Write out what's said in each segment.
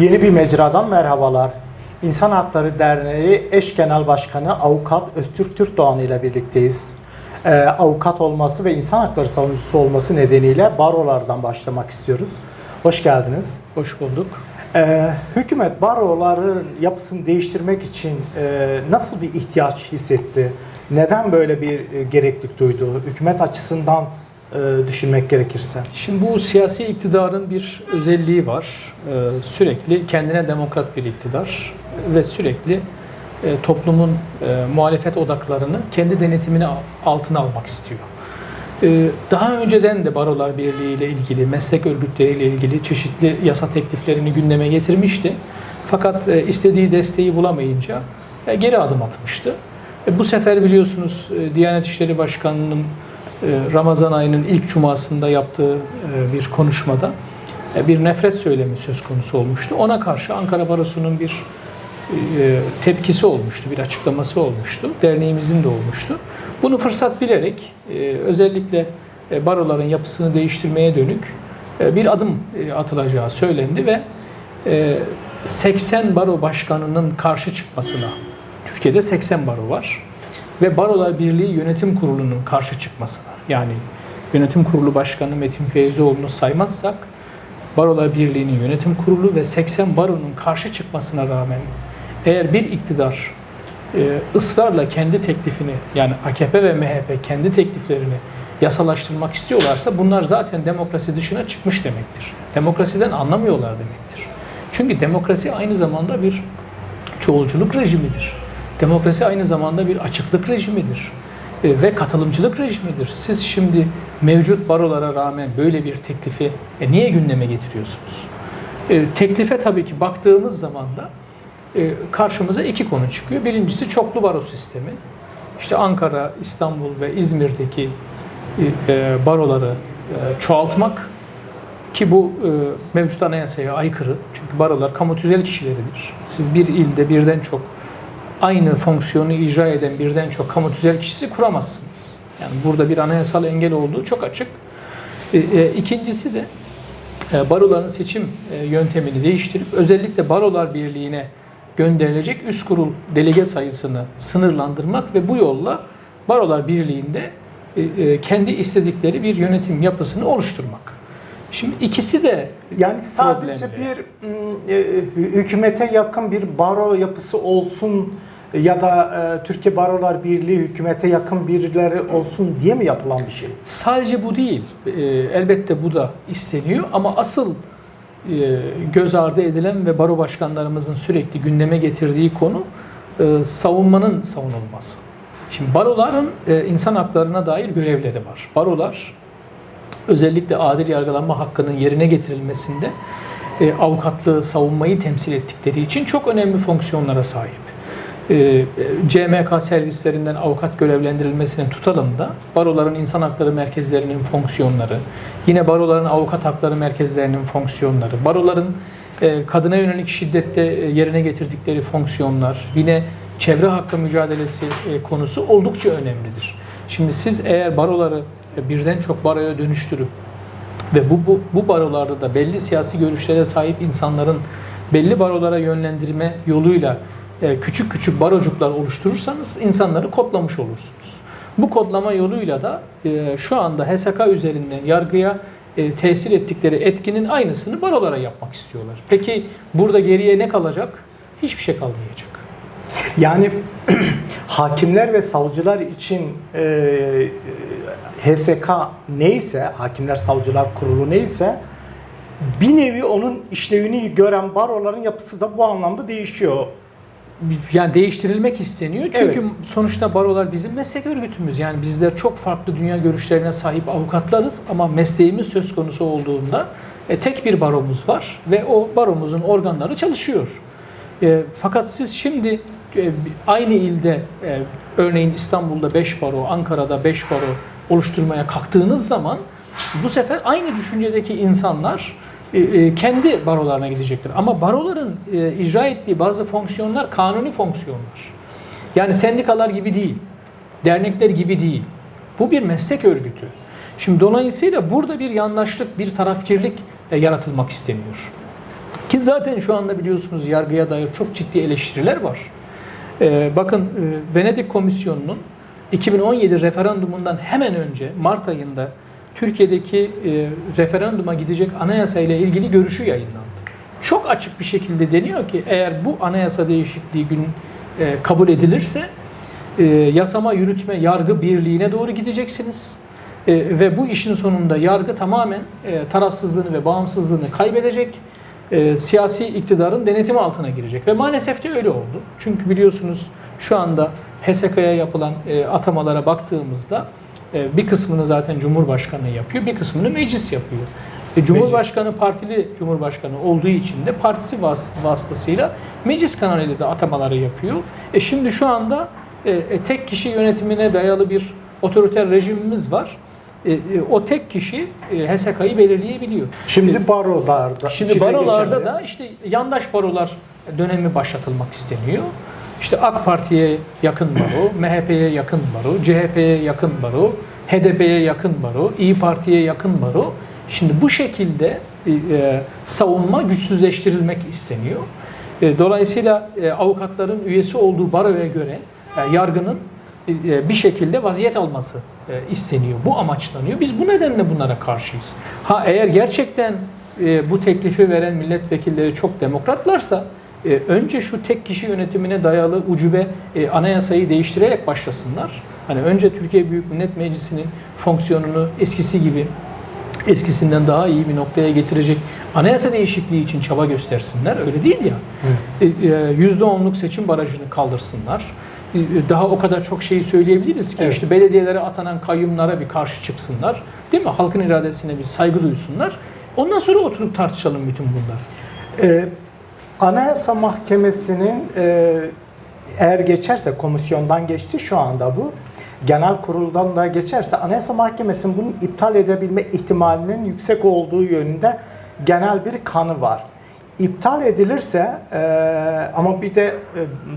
Yeni bir mecradan merhabalar. İnsan Hakları Derneği eş genel başkanı avukat Öztürk Türkdoğan ile birlikteyiz. Ee, avukat olması ve insan hakları savunucusu olması nedeniyle barolardan başlamak istiyoruz. Hoş geldiniz. Hoş bulduk. Ee, hükümet baroların yapısını değiştirmek için e, nasıl bir ihtiyaç hissetti? Neden böyle bir e, gereklilik duydu? Hükümet açısından düşünmek gerekirse. Şimdi bu siyasi iktidarın bir özelliği var. Ee, sürekli kendine demokrat bir iktidar ve sürekli e, toplumun e, muhalefet odaklarını kendi denetimine altına almak istiyor. Daha önceden de Barolar Birliği ile ilgili, meslek örgütleriyle ilgili çeşitli yasa tekliflerini gündeme getirmişti. Fakat e, istediği desteği bulamayınca e, geri adım atmıştı. E, Bu sefer biliyorsunuz e, Diyanet İşleri Başkanı'nın e, Ramazan ayının ilk cumasında yaptığı e, bir konuşmada e, bir nefret söylemi söz konusu olmuştu. Ona karşı Ankara Barosu'nun bir e, tepkisi olmuştu, bir açıklaması olmuştu. Derneğimizin de olmuştu. Bunu fırsat bilerek özellikle baroların yapısını değiştirmeye dönük bir adım atılacağı söylendi ve e, 80 baro başkanının karşı çıkmasına, Türkiye'de 80 baro var ve Barolar Birliği Yönetim Kurulu'nun karşı çıkmasına, yani Yönetim Kurulu Başkanı Metin Feyzioğlu'nu saymazsak, Barolar Birliği'nin yönetim kurulu ve 80 baronun karşı çıkmasına rağmen eğer bir iktidar e, ısrarla kendi teklifini yani AKP ve MHP kendi tekliflerini yasalaştırmak istiyorlarsa bunlar zaten demokrasi dışına çıkmış demektir. Demokrasiden anlamıyorlar demektir. Çünkü demokrasi aynı zamanda bir çoğulculuk rejimidir. Demokrasi aynı zamanda bir açıklık rejimidir e, ve katılımcılık rejimidir. Siz şimdi mevcut barolara rağmen böyle bir teklifi e, niye gündeme getiriyorsunuz? E, teklife tabii ki baktığımız zaman da karşımıza iki konu çıkıyor. Birincisi çoklu baro sistemi. İşte Ankara, İstanbul ve İzmir'deki baroları çoğaltmak ki bu mevcut anayasaya aykırı. Çünkü barolar kamu tüzel kişileridir. Siz bir ilde birden çok aynı fonksiyonu icra eden birden çok kamu tüzel kişisi kuramazsınız. Yani burada bir anayasal engel olduğu çok açık. E, e, ikincisi de e, baroların seçim e, yöntemini değiştirip özellikle barolar birliğine gönderilecek üst kurul delege sayısını sınırlandırmak ve bu yolla barolar birliğinde e, e, kendi istedikleri bir yönetim yapısını oluşturmak. Şimdi ikisi de Yani sadece problemli. bir e, hü- hükümete yakın bir baro yapısı olsun ya da e, Türkiye Barolar Birliği hükümete yakın birileri olsun diye mi yapılan bir şey? Sadece bu değil. Ee, elbette bu da isteniyor ama asıl e, göz ardı edilen ve baro başkanlarımızın sürekli gündeme getirdiği konu e, savunmanın savunulması. Şimdi baroların e, insan haklarına dair görevleri var. Barolar özellikle adil yargılanma hakkının yerine getirilmesinde e, avukatlığı, savunmayı temsil ettikleri için çok önemli fonksiyonlara sahip. E, CMK servislerinden avukat görevlendirilmesinin tutalım da baroların insan hakları merkezlerinin fonksiyonları, yine baroların avukat hakları merkezlerinin fonksiyonları, baroların e, kadına yönelik şiddette e, yerine getirdikleri fonksiyonlar, yine çevre hakkı mücadelesi konusu oldukça önemlidir. Şimdi siz eğer baroları birden çok baroya dönüştürüp ve bu, bu, bu barolarda da belli siyasi görüşlere sahip insanların belli barolara yönlendirme yoluyla küçük küçük barocuklar oluşturursanız insanları kodlamış olursunuz. Bu kodlama yoluyla da e, şu anda HSK üzerinden yargıya e, tesir ettikleri etkinin aynısını barolara yapmak istiyorlar. Peki burada geriye ne kalacak? Hiçbir şey kalmayacak. Yani hakimler ve savcılar için e, e, HSK neyse, Hakimler Savcılar Kurulu neyse bir nevi onun işlevini gören baroların yapısı da bu anlamda değişiyor. Yani değiştirilmek isteniyor. Çünkü Evet. sonuçta barolar bizim meslek örgütümüz. Yani bizler çok farklı dünya görüşlerine sahip avukatlarız ama mesleğimiz söz konusu olduğunda e, tek bir baromuz var ve o baromuzun organları çalışıyor. E, fakat siz şimdi e, aynı ilde e, örneğin İstanbul'da 5 baro, Ankara'da 5 baro oluşturmaya kalktığınız zaman bu sefer aynı düşüncedeki insanlar kendi barolarına gidecektir. Ama baroların e, icra ettiği bazı fonksiyonlar kanuni fonksiyonlar. Yani sendikalar gibi değil, dernekler gibi değil. Bu bir meslek örgütü. Şimdi dolayısıyla burada bir yandaşlık, bir tarafkirlik e, yaratılmak isteniyor. Ki zaten şu anda biliyorsunuz yargıya dair çok ciddi eleştiriler var. Bakın e, Venedik Komisyonu'nun 2017 referandumundan hemen önce Mart ayında Türkiye'deki e, referanduma gidecek anayasa ile ilgili görüşü yayınlandı. Çok açık bir şekilde deniyor ki eğer bu anayasa değişikliği gün e, kabul edilirse e, yasama, yürütme, yargı birliğine doğru gideceksiniz. E, ve bu işin sonunda yargı tamamen e, tarafsızlığını ve bağımsızlığını kaybedecek. E, siyasi iktidarın denetimi altına girecek. Ve maalesef de öyle oldu. Çünkü biliyorsunuz şu anda HSK'ya yapılan e, atamalara baktığımızda bir kısmını zaten Cumhurbaşkanı yapıyor, bir kısmını meclis yapıyor. E, Cumhurbaşkanı partili Cumhurbaşkanı olduğu için de partisi vas- vasıtasıyla meclis kanalıyla da atamaları yapıyor. E şimdi şu anda e, e, tek kişi yönetimine dayalı bir otoriter rejimimiz var. E, e, o tek kişi e, HSK'yı belirleyebiliyor. Şimdi barolarda. Şimdi barolarda geçen- da işte yandaş barolar dönemi başlatılmak isteniyor. İşte AK Parti'ye yakın baro, MHP'ye yakın baro, CHP'ye yakın baro, HDP'ye yakın baro, İyi Parti'ye yakın baro. Şimdi bu şekilde e, e, savunma güçsüzleştirilmek isteniyor. E, dolayısıyla e, avukatların üyesi olduğu baroya göre e, yargının e, e, bir şekilde vaziyet alması e, isteniyor. Bu amaçlanıyor. Biz bu nedenle bunlara karşıyız. Ha eğer gerçekten e, bu teklifi veren milletvekilleri çok demokratlarsa e, önce şu tek kişi yönetimine dayalı ucube e, anayasayı değiştirerek başlasınlar. Hani önce Türkiye Büyük Millet Meclisi'nin fonksiyonunu eskisi gibi eskisinden daha iyi bir noktaya getirecek anayasa değişikliği için çaba göstersinler. Öyle değil ya. E, e, %10'luk seçim barajını kaldırsınlar. E, Daha o kadar çok şeyi söyleyebiliriz ki Evet. işte belediyelere atanan kayyumlara bir karşı çıksınlar. Değil mi? Halkın iradesine bir saygı duysunlar. Ondan sonra oturup tartışalım bütün bunlar. Ee, Anayasa Mahkemesi'nin e, eğer geçerse komisyondan geçti şu anda bu. Genel kuruldan da geçerse Anayasa Mahkemesi'nin bunu iptal edebilme ihtimalinin yüksek olduğu yönünde genel bir kanı var. İptal edilirse e, ama bir de e,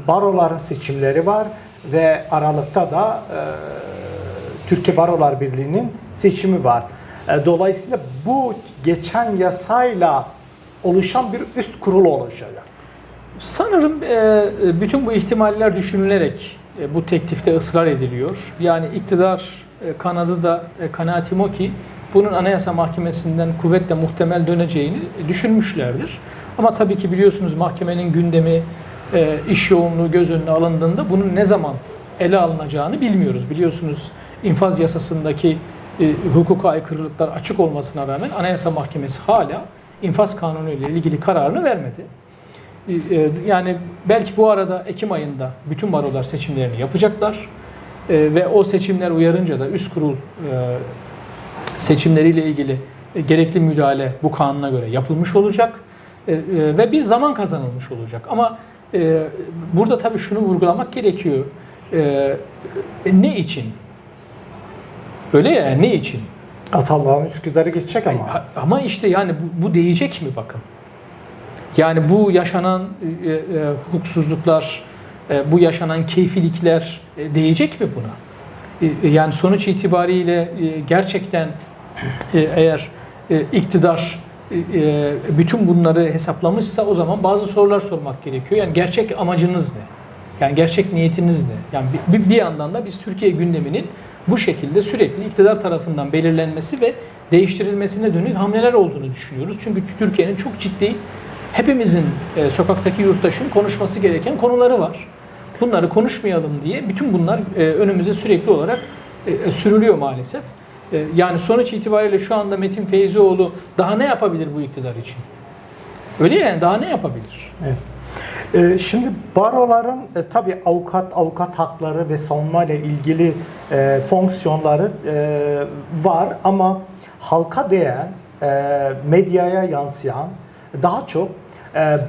baroların seçimleri var ve Aralık'ta da e, Türkiye Barolar Birliği'nin seçimi var. E, Dolayısıyla bu geçen yasayla oluşan bir üst kurul olacak. Sanırım e, bütün bu ihtimaller düşünülerek e, bu teklifte ısrar ediliyor. Yani iktidar e, kanadı da e, kanaatim o ki bunun Anayasa Mahkemesi'nden kuvvetle muhtemel döneceğini düşünmüşlerdir. Ama tabii ki biliyorsunuz mahkemenin gündemi, iş yoğunluğu göz önüne alındığında bunun ne zaman ele alınacağını bilmiyoruz. Biliyorsunuz infaz yasasındaki hukuka aykırılıklar açık olmasına rağmen Anayasa Mahkemesi hala infaz kanunu ile ilgili kararını vermedi. E, e, Yani belki bu arada Ekim ayında bütün barolar seçimlerini yapacaklar E, ve o seçimler uyarınca da üst kurul e, seçimleriyle ilgili e, gerekli müdahale bu kanuna göre yapılmış olacak E, e, ve bir zaman kazanılmış olacak. Ama burada tabii şunu vurgulamak gerekiyor. Ne için? Öyle ya ne için? Atallağın Üsküdar'ı geçecek ama. Ama işte yani bu, bu değecek mi bakın? Yani bu yaşanan e, e, hukuksuzluklar, e, bu yaşanan keyfilikler e, değecek mi buna? E, e, yani sonuç itibariyle e, gerçekten e, eğer e, iktidar e, e, bütün bunları hesaplamışsa o zaman bazı sorular sormak gerekiyor. Yani gerçek amacınız ne? Yani gerçek niyetiniz ne? Yani bir- bir yandan da biz Türkiye gündeminin bu şekilde sürekli iktidar tarafından belirlenmesi ve değiştirilmesine dönük hamleler olduğunu düşünüyoruz. Çünkü Türkiye'nin çok ciddi hepimizin e, sokaktaki yurttaşın konuşması gereken konuları var. Bunları konuşmayalım diye bütün bunlar e, önümüze sürekli olarak e, e, sürülüyor maalesef. E, yani sonuç itibariyle şu anda Metin Feyzioğlu daha ne yapabilir bu iktidar için? Öyle yani daha ne yapabilir? Evet. Ee, şimdi baroların e, tabii avukat avukat hakları ve savunma ile ilgili e, fonksiyonları e, var ama halka değen, e, medyaya yansıyan daha çok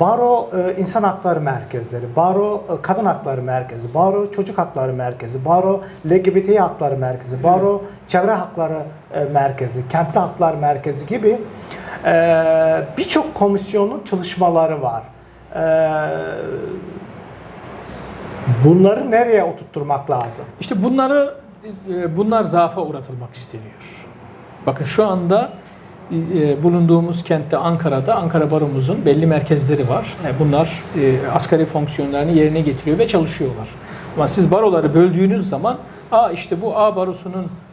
baro insan hakları merkezleri, baro kadın hakları merkezi, baro çocuk hakları merkezi, baro LGBT hakları merkezi, baro çevre hakları merkezi, kentli haklar merkezi gibi birçok komisyonun çalışmaları var. Ee, bunları nereye oturtturmak lazım? İşte bunları e, bunlar zaafa uğratılmak isteniyor. Bakın şu anda e, bulunduğumuz kentte Ankara'da Ankara Baromuzun belli merkezleri var. E, Bunlar e, asgari fonksiyonlarını yerine getiriyor ve çalışıyorlar. Ama siz baroları böldüğünüz zaman a işte bu A barosunun e, e,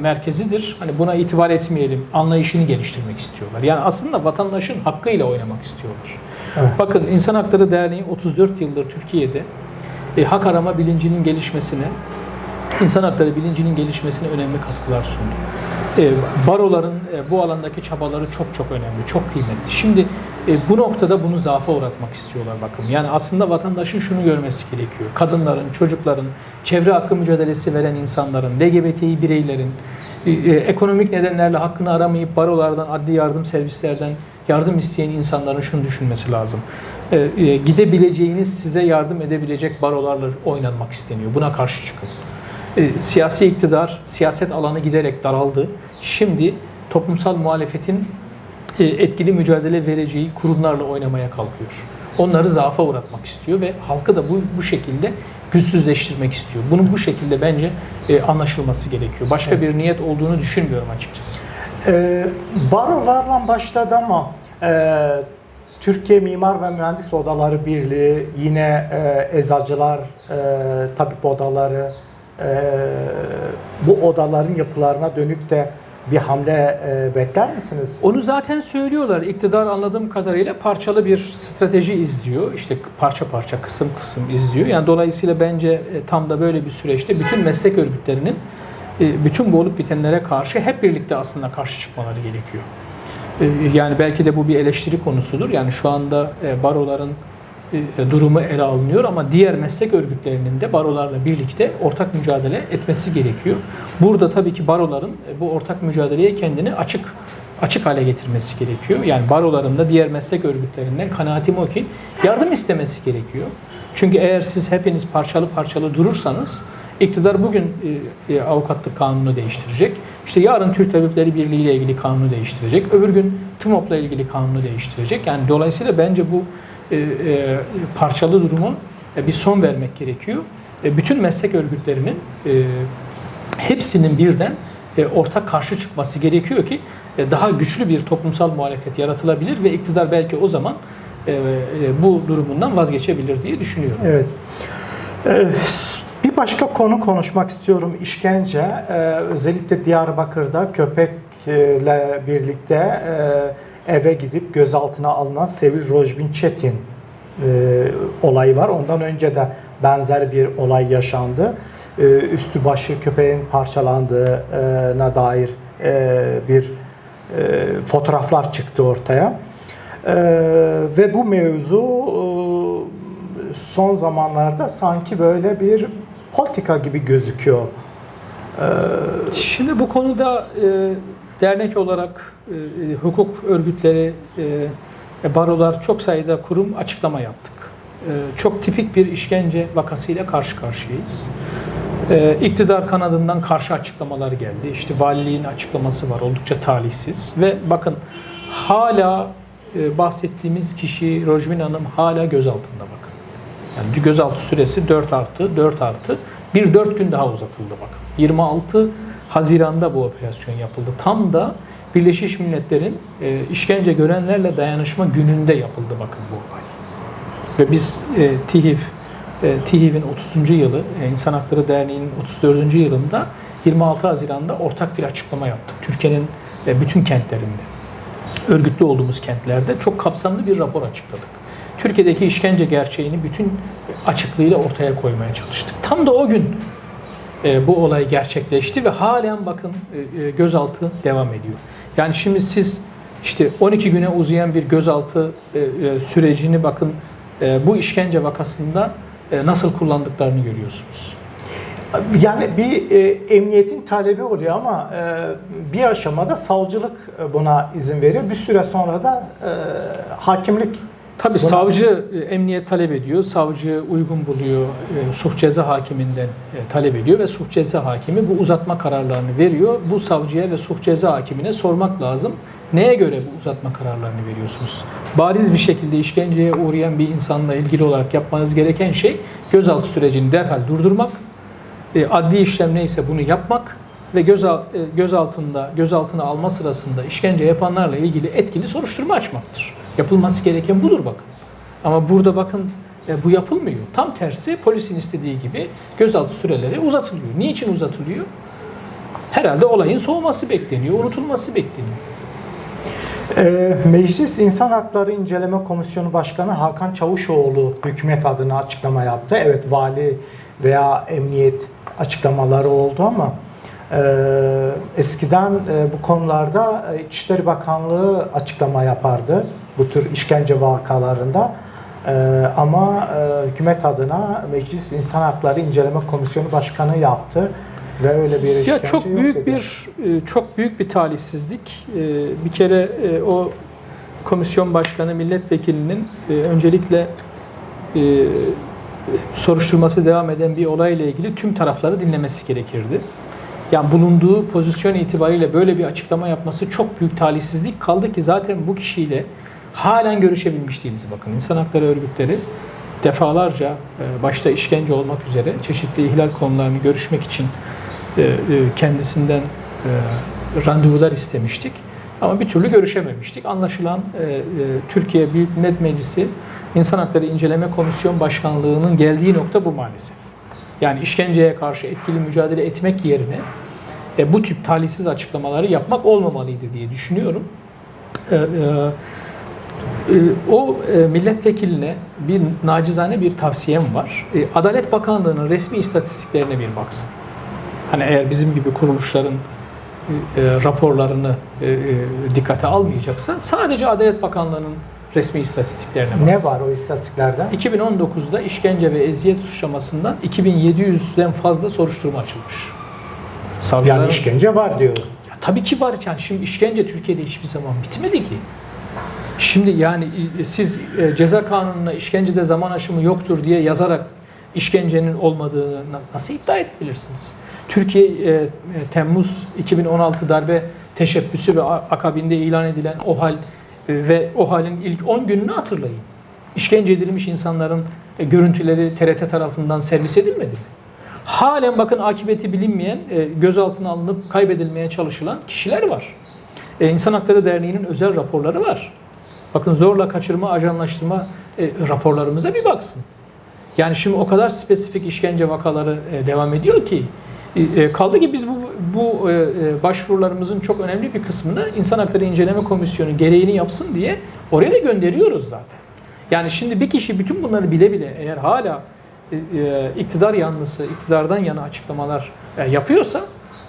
merkezidir. Hani buna itibar etmeyelim anlayışını geliştirmek istiyorlar. Yani aslında vatandaşın hakkıyla oynamak istiyorlar. Evet. Bakın İnsan Hakları Derneği 34 yıldır Türkiye'de e, hak arama bilincinin gelişmesine, insan hakları bilincinin gelişmesine önemli katkılar sundu. E, baroların e, bu alandaki çabaları çok çok önemli, çok kıymetli. Şimdi e, bu noktada bunu zaafa uğratmak istiyorlar bakın. Yani aslında vatandaşın şunu görmesi gerekiyor. Kadınların, çocukların, çevre hakkı mücadelesi veren insanların, LGBTİ bireylerin, ekonomik nedenlerle hakkını aramayıp barolardan, adli yardım servislerden yardım isteyen insanların şunu düşünmesi lazım. Gidebileceğiniz, size yardım edebilecek barolarla oynanmak isteniyor. Buna karşı çıkın. Siyasi iktidar, siyaset alanı giderek daraldı. Şimdi toplumsal muhalefetin e, etkili mücadele vereceği kurumlarla oynamaya kalkıyor. Onları zaafa uğratmak istiyor ve halkı da bu, bu şekilde güçsüzleştirmek istiyor. Bunun bu şekilde bence e, anlaşılması gerekiyor. Başka bir niyet olduğunu düşünmüyorum açıkçası. Ee, barolarla başladı ama e, Türkiye Mimar ve Mühendis Odaları Birliği, yine e, eczacılar, e, tabip odaları, e, bu odaların yapılarına dönük de bir hamle e, bekler misiniz? Onu zaten söylüyorlar. İktidar anladığım kadarıyla parçalı bir strateji izliyor. İşte parça parça, kısım kısım izliyor. Yani dolayısıyla bence e, tam da böyle bir süreçte bütün meslek örgütlerinin e, bütün bu olup bitenlere karşı hep birlikte aslında karşı çıkmaları gerekiyor. E, Yani belki de bu bir eleştiri konusudur. Yani şu anda e, baroların durumu ele alınıyor ama diğer meslek örgütlerinin de barolarla birlikte ortak mücadele etmesi gerekiyor. Burada tabii ki baroların e, bu ortak mücadeleye kendini açık açık hale getirmesi gerekiyor. Yani baroların da diğer meslek örgütlerinden kanaatim o ki yardım istemesi gerekiyor. Çünkü eğer siz hepiniz parçalı parçalı durursanız iktidar bugün e, e, avukatlık kanunu değiştirecek. İşte yarın Türk Tabipleri Birliği ile ilgili kanunu değiştirecek. Öbür gün TMOP'la ilgili kanunu değiştirecek. Yani dolayısıyla bence bu e, e, parçalı durumun e, bir son vermek gerekiyor. E, bütün meslek örgütlerinin e, hepsinin birden e, ortak karşı çıkması gerekiyor ki e, daha güçlü bir toplumsal muhalefet yaratılabilir ve iktidar belki o zaman e, e, bu durumundan vazgeçebilir diye düşünüyorum. Evet. Ee, Bir başka konu konuşmak istiyorum. İşkence. Ee, Özellikle Diyarbakır'da köpekle birlikte e, eve gidip gözaltına alınan Sevil Rojbin Çetin e, olayı var. Ondan önce de benzer bir olay yaşandı. Ee, Üstü başı köpeğin parçalandığına dair e, bir e, fotoğraflar çıktı ortaya. Ee, Ve bu mevzu e, son zamanlarda sanki böyle bir politika gibi gözüküyor. Şimdi bu konuda e, dernek olarak e, e, hukuk örgütleri, e, barolar çok sayıda kurum açıklama yaptık. E, çok tipik bir işkence vakasıyla karşı karşıyayız. E, iktidar kanadından karşı açıklamalar geldi. İşte valiliğin açıklaması var oldukça talihsiz ve bakın hala e, bahsettiğimiz kişi Rojmin Hanım hala gözaltında bakın. Yani gözaltı süresi 4 artı 4 artı bir 4 gün daha uzatıldı bakın. 26 Haziran'da bu operasyon yapıldı. Tam da Birleşmiş Milletler'in e, işkence görenlerle dayanışma gününde yapıldı bakın bu olay. Ve biz e, TİHİV, e, TİHİV'in 30. yılı, e, İnsan Hakları Derneği'nin 34. yılında 26 Haziran'da ortak bir açıklama yaptık. Türkiye'nin e, bütün kentlerinde, örgütlü olduğumuz kentlerde çok kapsamlı bir rapor açıkladık. Türkiye'deki işkence gerçeğini bütün açıklığıyla ortaya koymaya çalıştık. Tam da o gün e, bu olay gerçekleşti ve halen bakın e, e, gözaltı devam ediyor. Yani şimdi siz işte 12 güne uzayan bir gözaltı e, e, sürecini bakın e, bu işkence vakasında e, nasıl kullandıklarını görüyorsunuz. Yani bir e, emniyetin talebi oluyor ama e, bir aşamada savcılık e, buna izin veriyor. Bir süre sonra da e, hakimlik Tabii Buna- savcı e, emniyet talep ediyor, savcı uygun buluyor, e, suç ceza hakiminden e, talep ediyor ve suç ceza hakimi bu uzatma kararlarını veriyor. Bu savcıya ve suç ceza hakimine sormak lazım. Neye göre bu uzatma kararlarını veriyorsunuz? Bariz bir şekilde işkenceye uğrayan bir insanla ilgili olarak yapmanız gereken şey gözaltı sürecini derhal durdurmak, e, adli işlem neyse bunu yapmak ve göz gözaltında gözaltına alma sırasında işkence yapanlarla ilgili etkili soruşturma açmaktır. Yapılması gereken budur bakın. Ama burada bakın e, bu yapılmıyor. Tam tersi polisin istediği gibi gözaltı süreleri uzatılıyor. Niçin uzatılıyor? Herhalde olayın soğuması bekleniyor, unutulması bekleniyor. Ee, Meclis İnsan Hakları İnceleme Komisyonu Başkanı Hakan Çavuşoğlu hükümet adına açıklama yaptı. Evet vali veya emniyet açıklamaları oldu ama e, eskiden e, bu konularda e, İçişleri Bakanlığı açıklama yapardı bu tür işkence vakalarında. E, ama e, hükümet adına Meclis İnsan Hakları İnceleme Komisyonu Başkanı yaptı ve öyle bir işkence Ya çok yok büyük dedi. bir e, çok büyük bir talihsizlik. E, Bir kere e, o komisyon başkanı milletvekilinin e, öncelikle e, soruşturması devam eden bir olayla ilgili tüm tarafları dinlemesi gerekirdi. Yani bulunduğu pozisyon itibariyle böyle bir açıklama yapması çok büyük talihsizlik kaldı ki zaten bu kişiyle halen görüşebilmiş değiliz bakın. İnsan hakları örgütleri defalarca e, başta işkence olmak üzere çeşitli ihlal konularını görüşmek için e, e, kendisinden randevular istemiştik. Ama bir türlü görüşememiştik. Anlaşılan Türkiye Büyük Millet Meclisi İnsan Hakları İnceleme Komisyon Başkanlığı'nın geldiği nokta bu maalesef. Yani işkenceye karşı etkili mücadele etmek yerine bu tip talihsiz açıklamaları yapmak olmamalıydı diye düşünüyorum. E, e, e, o e, milletvekiline bir nacizane bir tavsiyem var. E, Adalet Bakanlığı'nın resmi istatistiklerine bir baksın. Hani eğer bizim gibi kuruluşların e, raporlarını e, e, dikkate almayacaksa sadece Adalet Bakanlığı'nın resmi istatistiklerine baksın. Ne var o istatistiklerde? 2019'da işkence ve eziyet suçlamasından 2700'den fazla soruşturma açılmış. Savcıların, Yani işkence var diyor. ya tabii ki var yani şimdi işkence Türkiye'de hiçbir zaman bitmedi ki. Şimdi yani e, siz e, ceza kanununa işkencede zaman aşımı yoktur diye yazarak işkencenin olmadığını na- nasıl iddia edebilirsiniz? Türkiye e, Temmuz 2016 darbe teşebbüsü ve akabinde ilan edilen o hal e, ve o halin ilk 10 gününü hatırlayın. İşkence edilmiş insanların görüntüleri TRT tarafından servis edilmedi mi? Halen bakın akıbeti bilinmeyen, e, gözaltına alınıp kaybedilmeye çalışılan kişiler var. İnsan Hakları Derneği'nin özel raporları var. Bakın zorla kaçırma, ajanlaştırma e, raporlarımıza bir baksın. Yani şimdi o kadar spesifik işkence vakaları e, devam ediyor ki e, e, kaldı ki biz bu bu e, e, başvurularımızın çok önemli bir kısmını İnsan Hakları İnceleme Komisyonu gereğini yapsın diye oraya da gönderiyoruz zaten. Yani şimdi bir kişi bütün bunları bile bile eğer hala e, e, iktidar yanlısı, iktidardan yana açıklamalar e, yapıyorsa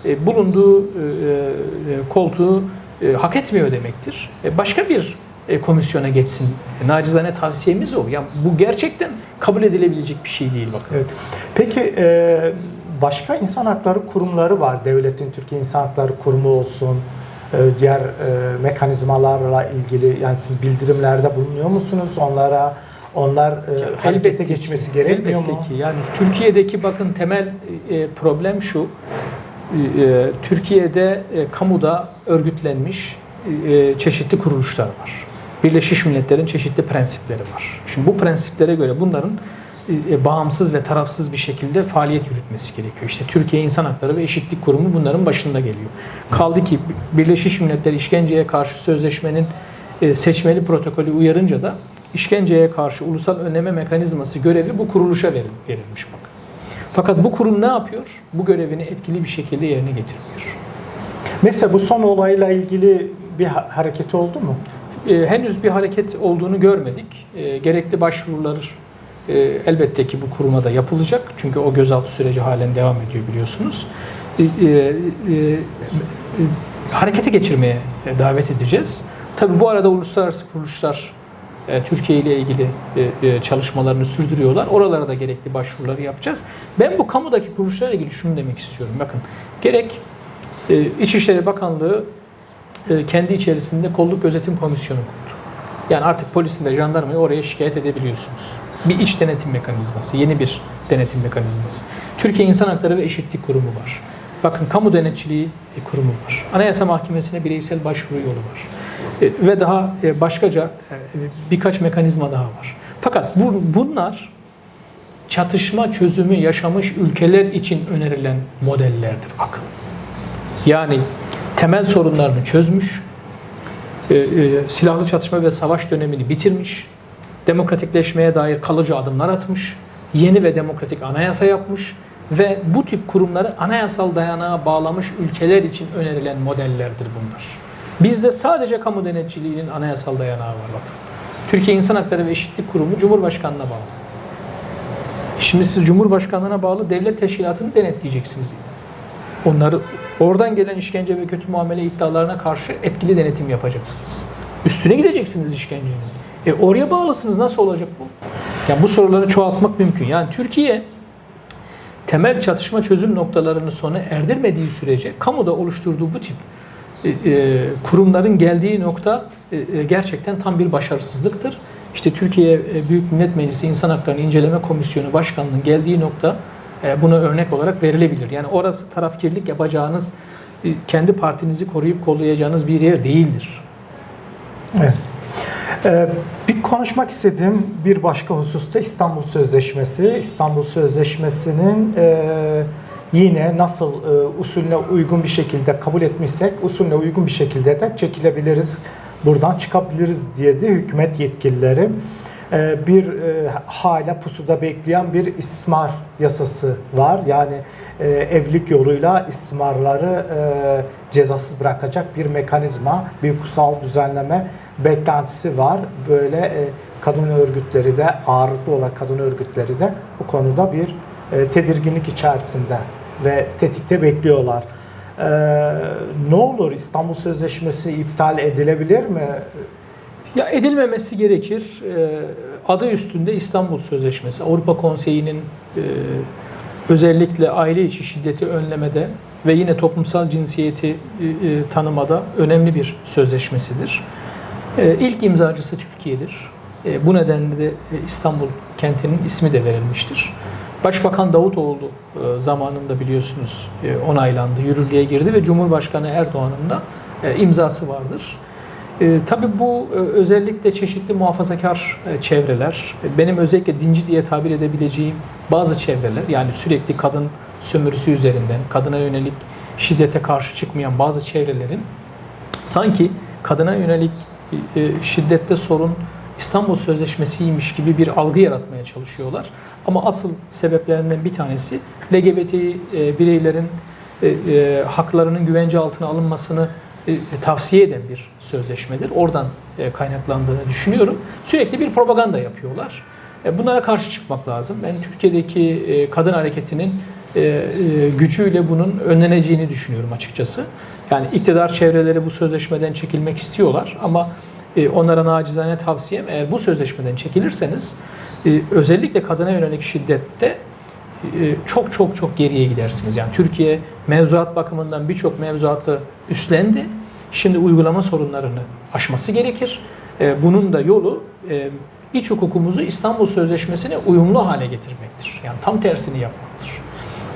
e, bulunduğu e, e, koltuğu e, hak etmiyor demektir. E, başka bir e, komisyona geçsin. E, nacizane tavsiyemiz o. Ya bu gerçekten kabul edilebilecek bir şey değil bakın. Evet. Peki e, başka insan hakları kurumları var. Devletin Türkiye İnsan Hakları Kurumu olsun, diğer e, mekanizmalarla ilgili yani siz bildirimlerde bulunuyor musunuz onlara? Onlar e, Elbette geçmesi gerekmiyor elbette mu? ki. Yani Türkiye'deki bakın temel e, problem şu. E, Türkiye'de e, kamuda örgütlenmiş e, çeşitli kuruluşlar var. Birleşmiş Milletler'in çeşitli prensipleri var. Şimdi bu prensiplere göre bunların e, bağımsız ve tarafsız bir şekilde faaliyet yürütmesi gerekiyor. İşte Türkiye İnsan Hakları ve Eşitlik Kurumu bunların başında geliyor. Kaldı ki Birleşmiş Milletler işkenceye karşı sözleşmenin e, seçmeli protokolü uyarınca da işkenceye karşı ulusal önleme mekanizması görevi bu kuruluşa veril- verilmiş bakın. Fakat bu kurum ne yapıyor? Bu görevini etkili bir şekilde yerine getirmiyor. Mesela bu son olayla ilgili bir ha- hareket oldu mu? E, henüz bir hareket olduğunu görmedik. E, gerekli başvurular e, elbette ki bu kuruma da yapılacak. Çünkü o gözaltı süreci halen devam ediyor biliyorsunuz. E, e, e, e, harekete geçirmeye davet edeceğiz. Tabii bu arada uluslararası kuruluşlar e, Türkiye ile ilgili e, e, çalışmalarını sürdürüyorlar. Oralara da gerekli başvuruları yapacağız. Ben bu kamudaki kuruluşlarla ilgili şunu demek istiyorum. Bakın gerek e, İçişleri Bakanlığı kendi içerisinde kolluk gözetim komisyonu kurdu. Yani artık polisi ve jandarmayı oraya şikayet edebiliyorsunuz. Bir iç denetim mekanizması, yeni bir denetim mekanizması. Türkiye İnsan Hakları ve Eşitlik Kurumu var. Bakın kamu denetçiliği kurumu var. Anayasa Mahkemesi'ne bireysel başvuru yolu var. E, ve daha e, başkaca e, birkaç mekanizma daha var. Fakat bu, bunlar çatışma çözümü yaşamış ülkeler için önerilen modellerdir bakın. Yani temel sorunlarını çözmüş, e, e, silahlı çatışma ve savaş dönemini bitirmiş, demokratikleşmeye dair kalıcı adımlar atmış, yeni ve demokratik anayasa yapmış ve bu tip kurumları anayasal dayanağa bağlamış ülkeler için önerilen modellerdir bunlar. Bizde sadece kamu denetçiliğinin anayasal dayanağı var bakın. Türkiye İnsan Hakları ve Eşitlik Kurumu Cumhurbaşkanı'na bağlı. Şimdi siz Cumhurbaşkanlığına bağlı devlet teşkilatını denetleyeceksiniz. Onları oradan gelen işkence ve kötü muamele iddialarına karşı etkili denetim yapacaksınız. Üstüne gideceksiniz işkencenin. E oraya bağlısınız nasıl olacak bu? Yani bu soruları çoğaltmak mümkün. Yani Türkiye temel çatışma çözüm noktalarını sona erdirmediği sürece kamuda oluşturduğu bu tip e, e, kurumların geldiği nokta e, e, gerçekten tam bir başarısızlıktır. İşte Türkiye e, Büyük Millet Meclisi İnsan Hakları İnceleme Komisyonu Başkanlığı'nın geldiği nokta buna örnek olarak verilebilir. Yani orası tarafkirlik yapacağınız, e, kendi partinizi koruyup kollayacağınız bir yer değildir. Evet. Ee, bir konuşmak istediğim bir başka hususta İstanbul Sözleşmesi. İstanbul Sözleşmesi'nin e, yine nasıl e, usulüne uygun bir şekilde kabul etmişsek usulüne uygun bir şekilde de çekilebiliriz, buradan çıkabiliriz diye de hükümet yetkilileri e, bir e, hala pusuda bekleyen bir istismar yasası var. Yani e, evlilik yoluyla istismarları e, cezasız bırakacak bir mekanizma, bir hukuksal düzenleme beklentisi var. Böyle kadın örgütleri de ağırlıklı olarak kadın örgütleri de bu konuda bir tedirginlik içerisinde ve tetikte bekliyorlar. E, ne olur İstanbul Sözleşmesi iptal edilebilir mi? Ya edilmemesi gerekir. Ee, adı üstünde İstanbul Sözleşmesi, Avrupa Konseyi'nin e, özellikle aile içi şiddeti önlemede ve yine toplumsal cinsiyeti e, e, tanımada önemli bir sözleşmesidir. E, ilk imzacısı Türkiye'dir. E, bu nedenle de İstanbul kentinin ismi de verilmiştir. Başbakan Davutoğlu zamanında biliyorsunuz onaylandı, yürürlüğe girdi ve Cumhurbaşkanı Erdoğan'ın da imzası vardır. E, tabii bu e, özellikle çeşitli muhafazakar e, çevreler, e, benim özellikle dinci diye tabir edebileceğim bazı çevreler, yani sürekli kadın sömürüsü üzerinden, kadına yönelik şiddete karşı çıkmayan bazı çevrelerin sanki kadına yönelik e, e, şiddette sorun İstanbul Sözleşmesi'ymiş gibi bir algı yaratmaya çalışıyorlar. Ama asıl sebeplerinden bir tanesi LGBT e, bireylerin e, e, haklarının güvence altına alınmasını tavsiye eden bir sözleşmedir. Oradan e, kaynaklandığını düşünüyorum. Sürekli bir propaganda yapıyorlar. E, Bunlara karşı çıkmak lazım. Ben Türkiye'deki e, kadın hareketinin e, e, gücüyle bunun önleneceğini düşünüyorum açıkçası. Yani iktidar çevreleri bu sözleşmeden çekilmek istiyorlar ama e, onlara nacizane tavsiyem eğer bu sözleşmeden çekilirseniz e, özellikle kadına yönelik şiddette e, çok çok çok geriye gidersiniz. Yani Türkiye mevzuat bakımından birçok mevzuatı üstlendi. Şimdi uygulama sorunlarını aşması gerekir. E, Bunun da yolu e, iç hukukumuzu İstanbul Sözleşmesi'ne uyumlu hale getirmektir. Yani tam tersini yapmaktır.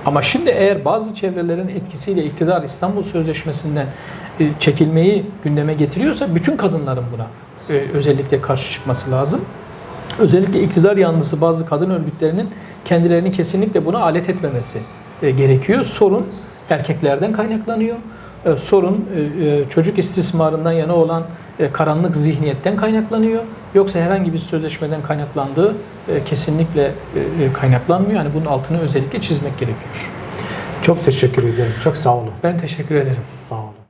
Ama şimdi eğer bazı çevrelerin etkisiyle iktidar İstanbul Sözleşmesi'nden e, çekilmeyi gündeme getiriyorsa bütün kadınların buna e, özellikle karşı çıkması lazım. Özellikle iktidar yanlısı bazı kadın örgütlerinin kendilerini kesinlikle buna alet etmemesi e, gerekiyor. Sorun erkeklerden kaynaklanıyor. E, Sorun e, çocuk istismarından yana olan karanlık zihniyetten kaynaklanıyor. Yoksa herhangi bir sözleşmeden kaynaklandığı kesinlikle kaynaklanmıyor. Yani bunun altını özellikle çizmek gerekiyor. Çok teşekkür ederim. Çok sağ olun. Ben teşekkür ederim. Sağ olun.